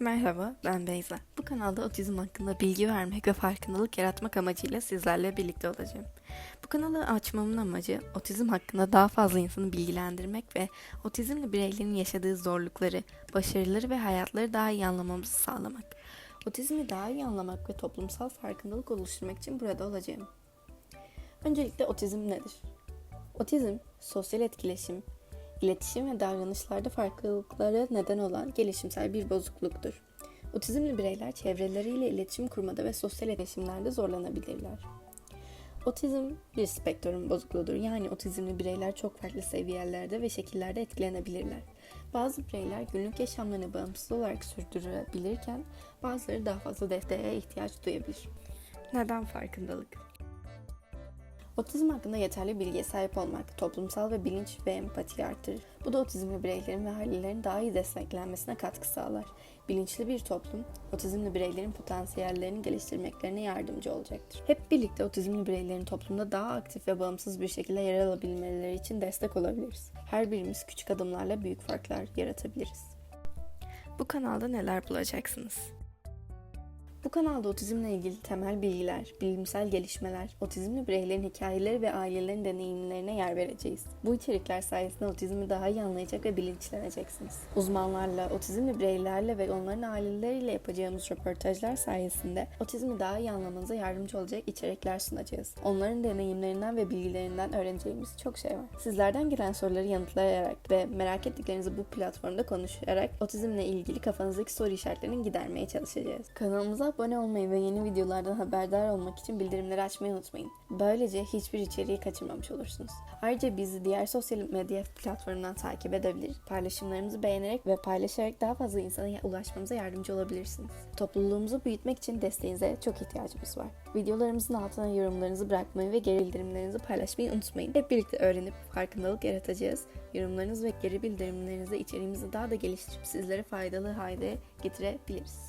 Merhaba, ben Beyza. Bu kanalda otizm hakkında bilgi vermek ve farkındalık yaratmak amacıyla sizlerle birlikte olacağım. Bu kanalı açmamın amacı otizm hakkında daha fazla insanı bilgilendirmek ve otizmli bireylerin yaşadığı zorlukları, başarıları ve hayatları daha iyi anlamamızı sağlamak. Otizmi daha iyi anlamak ve toplumsal farkındalık oluşturmak için burada olacağım. Öncelikle otizm nedir? Otizm, sosyal etkileşim, iletişim ve davranışlarda farklılıklara neden olan gelişimsel bir bozukluktur. Otizmli bireyler çevreleriyle iletişim kurmada ve sosyal etkileşimlerde zorlanabilirler. Otizm bir spektrum bozukluğudur. Yani otizmli bireyler çok farklı seviyelerde ve şekillerde etkilenebilirler. Bazı bireyler günlük yaşamlarını bağımsız olarak sürdürebilirken bazıları daha fazla desteğe ihtiyaç duyabilir. Neden farkındalık? Otizm hakkında yeterli bilgiye sahip olmak, toplumsal ve bilinç ve empati artırır. Bu da otizmli bireylerin ve ailelerin daha iyi desteklenmesine katkı sağlar. Bilinçli bir toplum, otizmli bireylerin potansiyellerini geliştirmeklerine yardımcı olacaktır. Hep birlikte otizmli bireylerin toplumda daha aktif ve bağımsız bir şekilde yer alabilmeleri için destek olabiliriz. Her birimiz küçük adımlarla büyük farklar yaratabiliriz. Bu kanalda neler bulacaksınız? Bu kanalda otizmle ilgili temel bilgiler, bilimsel gelişmeler, otizmli bireylerin hikayeleri ve ailelerin deneyimlerine yer vereceğiz. Bu içerikler sayesinde otizmi daha iyi anlayacak ve bilinçleneceksiniz. Uzmanlarla, otizmli bireylerle ve onların aileleriyle yapacağımız röportajlar sayesinde otizmi daha iyi anlamanıza yardımcı olacak içerikler sunacağız. Onların deneyimlerinden ve bilgilerinden öğreneceğimiz çok şey var. Sizlerden gelen soruları yanıtlayarak ve merak ettiklerinizi bu platformda konuşarak otizmle ilgili kafanızdaki soru işaretlerini gidermeye çalışacağız. Kanalımıza abone olmayı ve yeni videolardan haberdar olmak için bildirimleri açmayı unutmayın. Böylece hiçbir içeriği kaçırmamış olursunuz. Ayrıca bizi diğer sosyal medya platformundan takip edebilir, paylaşımlarımızı beğenerek ve paylaşarak daha fazla insana ulaşmamıza yardımcı olabilirsiniz. Topluluğumuzu büyütmek için desteğinize çok ihtiyacımız var. Videolarımızın altına yorumlarınızı bırakmayı ve geri bildirimlerinizi paylaşmayı unutmayın. Hep birlikte öğrenip farkındalık yaratacağız. Yorumlarınız ve geri bildirimlerinizle içeriğimizi daha da geliştirip sizlere faydalı hale getirebiliriz.